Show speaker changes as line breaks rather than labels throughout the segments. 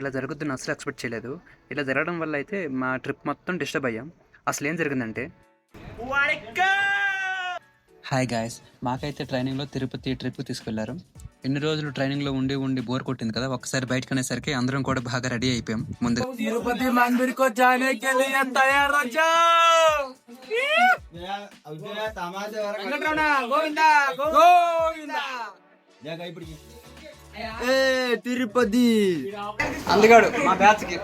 ఇలా జరుగుతుందని అసలు ఎక్స్పెక్ట్ చేయలేదు. ఇలా జరగడం వల్ల అయితే మా ట్రిప్ మొత్తం డిస్టర్బ్ అయ్యాం. అసలు ఏం జరిగిందంటే హాయ్ గాయస్ మాకైతే ట్రైనింగ్లో తిరుపతి ట్రిప్ తీసుకెళ్ళారు. ఎన్ని రోజులు ట్రైనింగ్లో ఉండి ఉండి బోర్ కొట్టింది కదా ఒకసారి బయటకు అనేసరికి అందరం కూడా బాగా రెడీ అయిపోయాం. ముందు
తిరుపతి మందిరికి
ఏ తిరుపతి.
అందుగాడు మా బ్యాచ్కి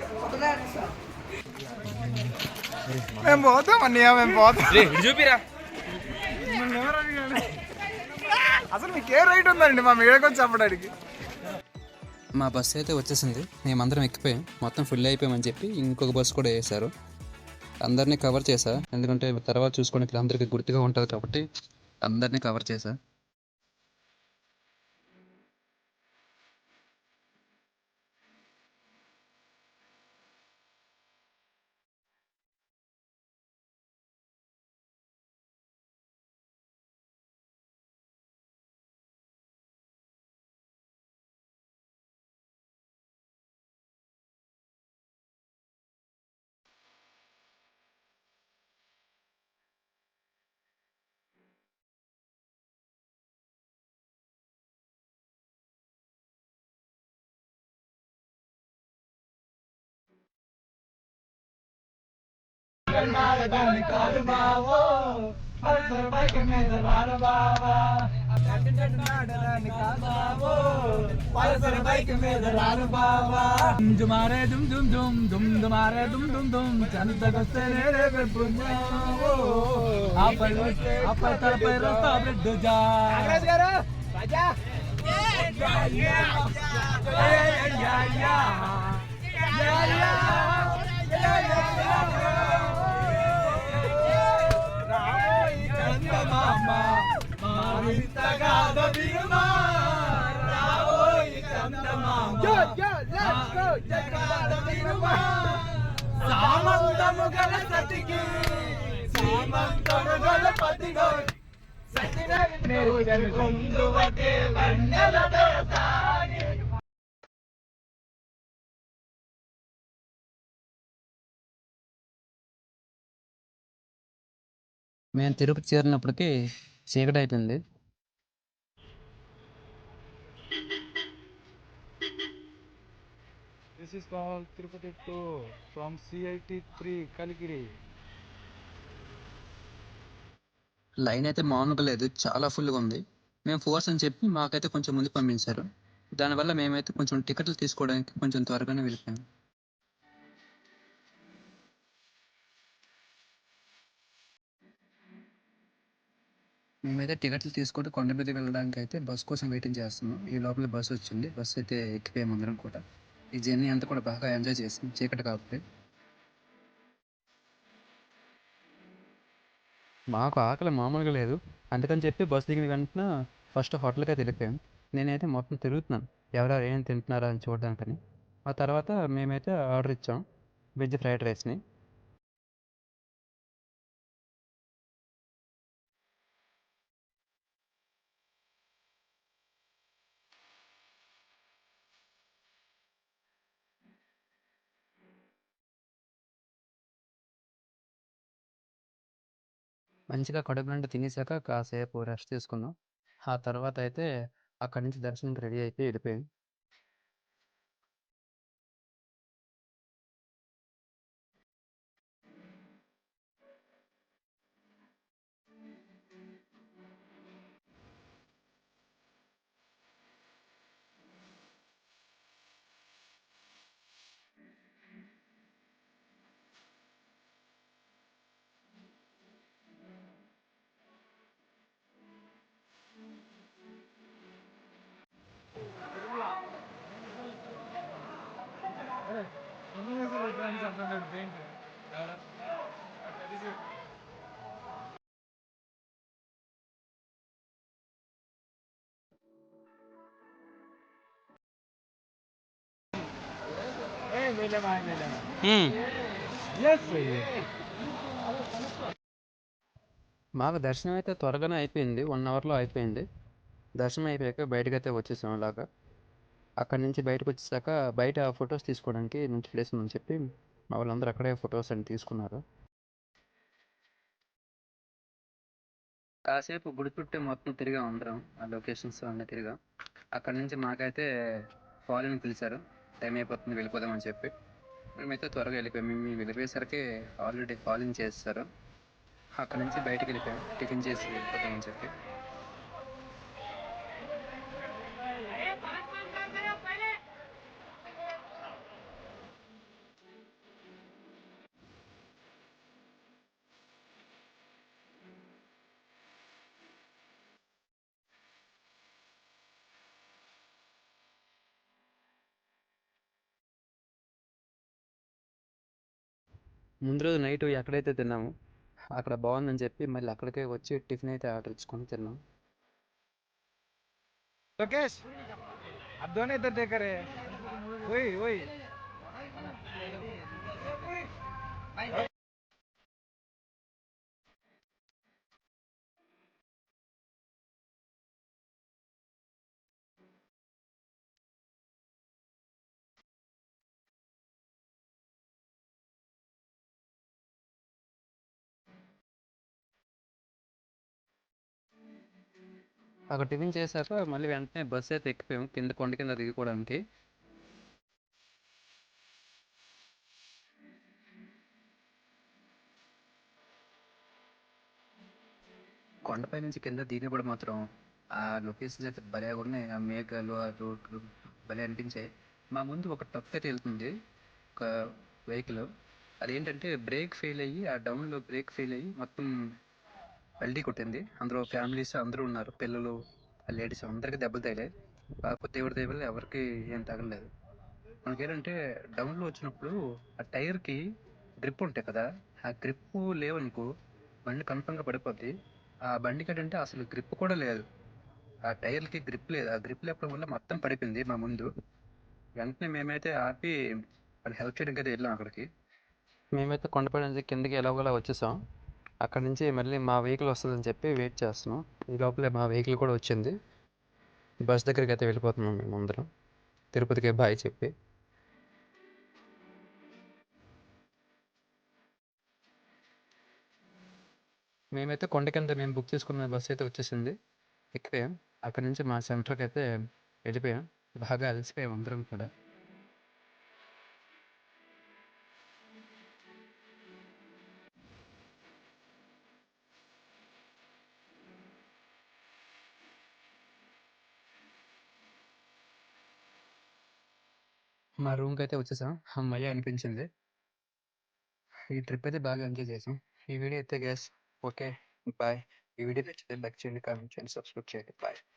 మేము పోతాం అన్నయ్య మేము పోతాం.
చూపిరా?
అసలు మీకు ఏ రైట్ ఉందండి మా మీడకొచ్చి చెప్పడానికి?
మా బస్సు అయితే వచ్చేసింది. మేమందరం ఎక్కిపోయాం. మొత్తం ఫుల్ అయిపోయామని చెప్పి ఇంకొక బస్సు కూడా వేశారు అందరినీ కవర్ చేశా. ఎందుకంటే తర్వాత చూసుకోవడానికి అందరికీ గుర్తుగా ఉంటుంది కాబట్టి అందరినీ కవర్ చేశా.
దుమారే దుమ్ దుమ్ దుమ్ దుమ్ దుమారే దుమ్ దుమ్ దుమ్ చంతకొస్తే నేనే తలపై రస్తా జా సామంతము గల సతికి. సీమంతము గల పతిగో. కొందువటే వన్నెల దోసాని
మేము తిరుపతి చేరినప్పటికీ చీకటి అయిపోయింది
is called Tirupati 2 from CIT 3 Kaligiri.
Line అయితే మామూలుగా లేదు చాలా ఫుల్గా ఉంది. మేము ఫోర్స్ అని చెప్పి మాకైతే కొంచెం ముందు పంపించారు. దానివల్ల మేమైతే కొంచెం టికెట్లు తీసుకోవడానికి కొంచెం త్వరగానే వెళ్ళిపోయాము మేమైతే టికెట్లు తీసుకుంటే కొండ మీద వెళ్ళడానికి అయితే బస్ కోసం వెయిటింగ్ చేస్తున్నాం. ఈ లోపల బస్ వచ్చింది. బస్ అయితే ఎక్కిపోయాము అందరం కూడా. ఈ జర్నీ అంతా కూడా బాగా ఎంజాయ్ చేసాం చీకటి కాబట్టి. మాకు ఆకలి మామూలుగా లేదు. అందుకని చెప్పి బస్సు దిగిన వెంటనే ఫస్ట్ హోటల్కే తిరిగిపోయాం నేనైతే మొత్తం తిరుగుతున్నాను. ఎవరెవరు ఏం తింటున్నారా అని చూడడానికని. ఆ తర్వాత మేమైతే ఆర్డర్ ఇచ్చాం. వెజ్ ఫ్రైడ్ రైస్ని. మంచిగా కడుపు నిండా తినేసాక కాసేపు రెస్ట్ తీసుకున్నాం ఆ తర్వాత అయితే అక్కడి నుంచి దర్శనంకి రెడీ అయిపోయి వెళ్ళిపోయాం. మాకు దర్శనం అయితే త్వరగానే అయిపోయింది వన్ అవర్లో అయిపోయింది. దర్శనం అయిపోయాక బయటకైతే వచ్చేసాం అలాగా అక్కడి నుంచి బయటకు వచ్చేసాక బయట ఫొటోస్ తీసుకోవడానికి మంచి ప్లేస్ ఉందని చెప్పి మా వాళ్ళందరూ అక్కడే ఫొటోస్ అని తీసుకున్నారు. కాసేపు గుడి చుట్టూ మొత్తం తిరిగా అందరం ఆ లొకేషన్స్ అన్నీ తిరిగా. అక్కడి నుంచి మాకైతే ఫాలోని పిలిచారు. టైం అయిపోతుంది వెళ్ళిపోదామని చెప్పి. మేమైతే త్వరగా వెళ్ళిపోయాం. మేము వెళ్ళిపోయేసరికి ఆల్రెడీ కాలింగ్ చేస్తారు అక్కడ నుంచి బయటికి వెళ్ళిపోయాం. టిఫిన్ చేసి వెళ్ళిపోతామని చెప్పి. ముందు రోజు నైట్ ఎక్కడైతే తిన్నాము అక్కడ బాగుందని చెప్పి మళ్ళీ అక్కడికే వచ్చి టిఫిన్ అయితే ఆర్డర్ ఇచ్చుకొని తిన్నాం.
లోకేష్ అర్థమైతే దగ్గరే ఓయ్ ఓయ్.
అక్కడ టిఫిన్ చేశాక మళ్ళీ వెంటనే బస్సు అయితే ఎక్కిపోయాం కింద కొండ కింద దిగుకోవడానికి. కొండపై నుంచి కింద దిగినప్పుడు మాత్రం ఆ లొకేషన్స్ అయితే భలే ఉన్నాయి. ఆ మేఘాలు ఆ రోడ్లు భలే అనిపించాయి. మా ముందు ఒక ట్రక్ అయితే వెళ్తుంది ఒక వెహికల్. అదేంటంటే బ్రేక్ ఫెయిల్ అయ్యి ఆ డౌన్లో బ్రేక్ ఫెయిల్ అయ్యి మొత్తం పల్టీ కొట్టింది. అందులో ఫ్యామిలీస్ అందరూ ఉన్నారు. పిల్లలు లేడీస్ అందరికీ దెబ్బలు తగిలాయి. కాకపోతే దేవుడి దెబ్బలు ఎవరికి ఏం తగలలేదు. మనకేంటంటే డౌన్లో వచ్చినప్పుడు ఆ టైర్కి గ్రిప్ ఉంటాయి కదా ఆ గ్రిప్ లేవనుకో బండి కన్ఫర్మ్గా పడిపోద్ది. ఆ బండికి ఏంటంటే అసలు గ్రిప్ కూడా లేదు. ఆ టైర్లకి గ్రిప్ లేదు. ఆ గ్రిప్ లేకపోవడం వల్ల మొత్తం పడిపోయింది మా ముందు. వెంటనే మేమైతే ఆపి వాళ్ళు హెల్ప్ చేయడానికి అయితే వెళ్ళాం అక్కడికి. మేమైతే కొండపై నుంచి కిందకి ఎలాగోలా వచ్చేసాం. అక్కడ నుంచి మళ్ళీ మా వెహికల్ వస్తుందని చెప్పి వెయిట్ చేస్తున్నాం. ఈ లోపలే మా వెహికల్ కూడా వచ్చింది. బస్ దగ్గరికి అయితే వెళ్ళిపోతున్నాం మేము అందరం. తిరుపతికి బాయ్ చెప్పి. మేమైతే కొండ కింద మేము బుక్ చేసుకున్న బస్ అయితే వచ్చేసింది. ఎక్కిపోయాం. అక్కడ నుంచి మా సెంటర్కి అయితే వెళ్ళిపోయాం. బాగా అలసిపోయాం అందరం కూడా. మా రూమ్కి అయితే వచ్చేసాం. అమ్మయ్య అనిపించింది. ఈ ట్రిప్ అయితే బాగా ఎంజాయ్ చేసాం. ఈ వీడియో అయితే గ్యాస్ ఓకే. బాయ్. ఈ వీడియో నచ్చితే లైక్ చేయండి కామెంట్ చేయండి సబ్స్క్రైబ్ చేయండి. బాయ్.